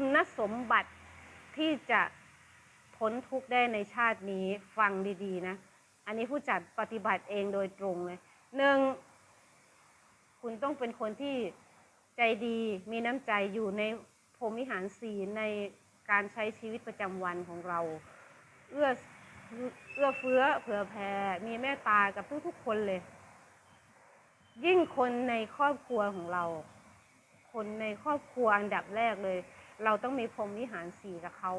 คุณสมบัติที่จะพ้นทุกข์ได้ในชาตินี้ฟังดีๆนะ อันนี้ผู้จัดปฏิบัติเองโดยตรงเลยหนึ่งคุณต้องเป็นคนที่ใจดีมีน้ำใจอยู่ในพรมิหารสีในการใช้ชีวิตประจำวันของเรา เอื้อเอื้อเฟื้อเผื่อแผ่มีเมตตากับทุกๆคนเลย ยิ่งคนในครอบครัวของเรา คนในครอบครัวอันดับแรกเลย เราต้องมีพรหมวิหารสีกับเขา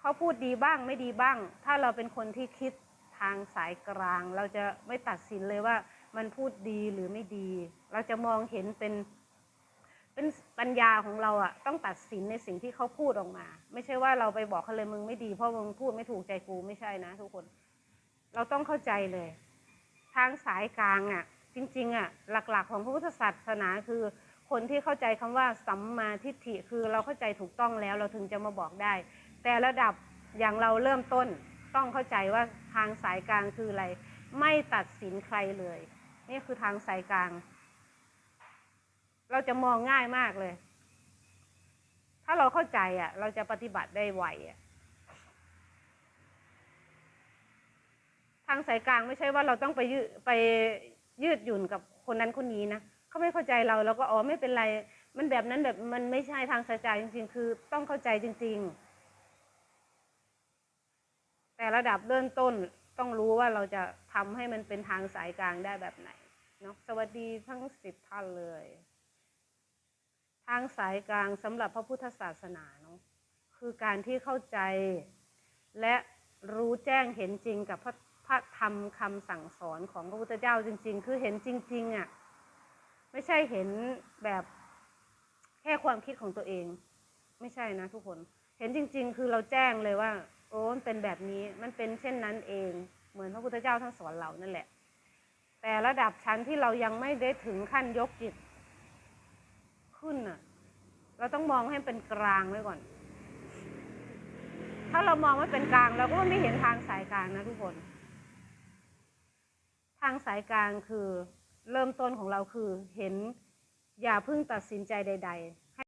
เขาพูดดีบ้างไม่ดีบ้าง ถ้าเราเป็นคนที่คิดทางสายกลาง เราจะไม่ตัดสินเลยว่ามันพูดดีหรือไม่ดี เราจะมองเห็นเป็นเป็นปัญญาของเราอะต้องตัดสินในสิ่งที่เขาพูดออกมา ไม่ใช่ว่าเราไปบอกเขาเลยมึงไม่ดีเพราะมึงพูดไม่ถูกใจกูไม่ใช่นะ ทุกคน เราต้องเข้าใจเลย ทางสายกลางอะจริงๆอะหลักๆของพระพุทธศาสนาคือ คนที่เข้าใจคำว่าสัมมาทิฏฐิคือเราเข้าใจถูกต้องแล้วเราถึงจะมาบอกได้ แต่ระดับอย่างเราเริ่มต้นต้องเข้าใจว่าทางสายกลางคืออะไร ไม่ตัดสินใครเลย นี่คือทางสายกลาง เราจะมองง่ายมากเลย ถ้าเราเข้าใจอะ เราจะปฏิบัติได้ไวอะทางสายกลางไม่ใช่ว่าเราต้องไปยืดไปยืดหยุ่นกับคนนั้นคนนี้นะ เขาไม่เข้าใจเราเราก็อ๋อไม่เป็นไร มันแบบนั้นแบบมันไม่ใช่ทางสายกลางจริง ๆ คือต้องเข้าใจจริง ๆ แต่ระดับเริ่มต้นต้องรู้ว่าเราจะทำให้มันเป็นทางสายกลางได้แบบไหนเนาะสวัสดีทั้งสิบท่านเลย ทางสายกลางสำหรับพระพุทธศาสนาเนาะคือการที่เข้าใจ และรู้แจ้งเห็นจริงกับพระพระธรรมคำสั่งสอนของพระพุทธเจ้าจริง ๆ คือเห็นจริงๆอะ่ะ ไม่ใช่เห็นแบบแค่ความคิดของตัวเอง ไม่ใช่นะทุกคน เห็นจริง ๆ คือเราแจ้งเลยว่า โอ้มันเป็นแบบนี้มันเป็นเช่นนั้นเอง เหมือนพระพุทธเจ้าท่านสอนเรานั่นแหละ แต่ระดับชั้นที่เรายังไม่ได้ถึงขั้นยกจิต ขึ้นน่ะ เราต้องมองให้เป็นกลางไว้ก่อน ถ้าเรามองไม่เป็นกลางเราก็ไม่เห็นทางสายกลางนะทุกคน ทางสายกลางคือ เริ่มต้นของเราคือเห็นอย่าเพิ่งตัดสินใจใด ๆ